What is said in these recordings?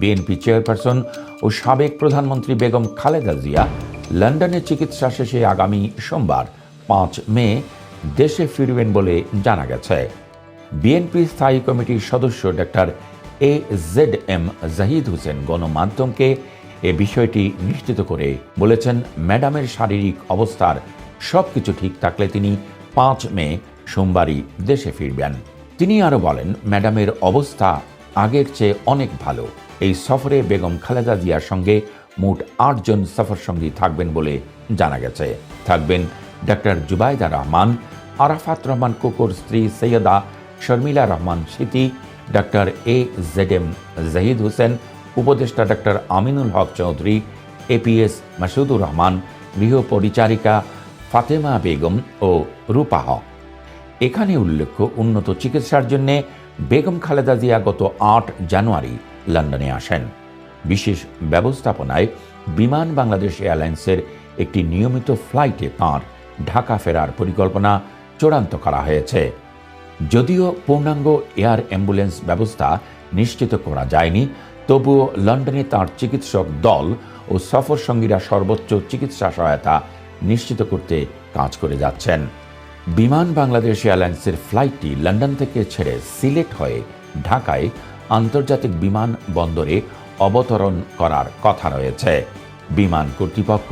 BNP chairperson ও সাবেক প্রধানমন্ত্রী বেগম খালেদা জিয়া লন্ডনে চিকিৎসা শেষে আগামী সোমবার, পাঁচ মে, দেশে ফিরবেন বলে জানা গেছে। বিএনপি স্থায়ী কমিটির সদস্য doctor A Z M Zahid Hossain গণমাধ্যমকে এ বিষয়টি নিশ্চিত করে বলেছেন, ম্যাডামের শারীরিক অবস্থার সব কিছু ঠিক থাকলে তিনি পাঁচ মে সোমবারই দেশে ফিরবেন। তিনি আরও বলেন, ম্যাডামের অবস্থা আগের চেয়ে অনেক ভালো। এই সফরে বেগম খালেদা জিয়ার সঙ্গে মোট আটজন সফরসঙ্গী থাকবেন বলে জানা গেছে। থাকবেন ডক্টর জুবাইদা রহমান, আরাফাত রহমান কুকুর স্ত্রী সৈয়দা শর্মিলা রহমান স্মৃতি doctor A Z M Zahid Hossain, উপদেষ্টা ডক্টর আমিনুল হক চৌধুরী এপিএস মাসুদুর রহমান, গৃহ পরিচারিকা ফাতেমা বেগম ও রূপা হক। এখানে উল্লেখ্য, উন্নত চিকিৎসার জন্য বেগম খালেদা জিয়া গত আট জানুয়ারি লন্ডনে আসেন। বিশেষ ব্যবস্থাপনায় বিমান বাংলাদেশ এয়ারলাইন্সের একটি নিয়মিত ফ্লাইটে তাঁর ঢাকা ফেরার পরিকল্পনা চূড়ান্ত করা হয়েছে। যদিও পূর্ণাঙ্গ এয়ার অ্যাম্বুলেন্স ব্যবস্থা নিশ্চিত করা যায়নি, তবুও লন্ডনে তার চিকিৎসক দল ও সফর সঙ্গীরা সর্বোচ্চ চিকিৎসা সহায়তা নিশ্চিত করতে কাজ করে যাচ্ছেন। বিমান বাংলাদেশ এয়ারলাইন্সের ফ্লাইটটি লন্ডন থেকে ছেড়ে সিলেট হয়ে ঢাকায় আন্তর্জাতিক বিমান বন্দরে অবতরণ করার কথা রয়েছে। বিমান কর্তৃপক্ষ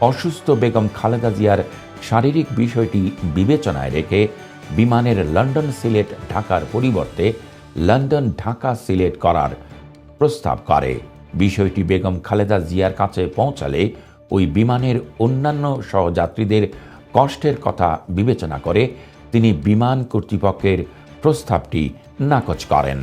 অসুস্থ বেগম খালেদা জিয়ার শারীরিক বিষয়টি বিবেচনায় রেখে বিমানের লন্ডন সিলেট ঢাকার পরিবর্তে লন্ডন ঢাকা সিলেট করার প্রস্তাব করে। বিষয়টি বেগম খালেদা জিয়ার কাছে পৌঁছালে ওই বিমানের অন্যান্য সহযাত্রীদের কষ্টের কথা বিবেচনা করে তিনি বিমান কর্তৃপক্ষের প্রস্তাবটি নাকচ করেন।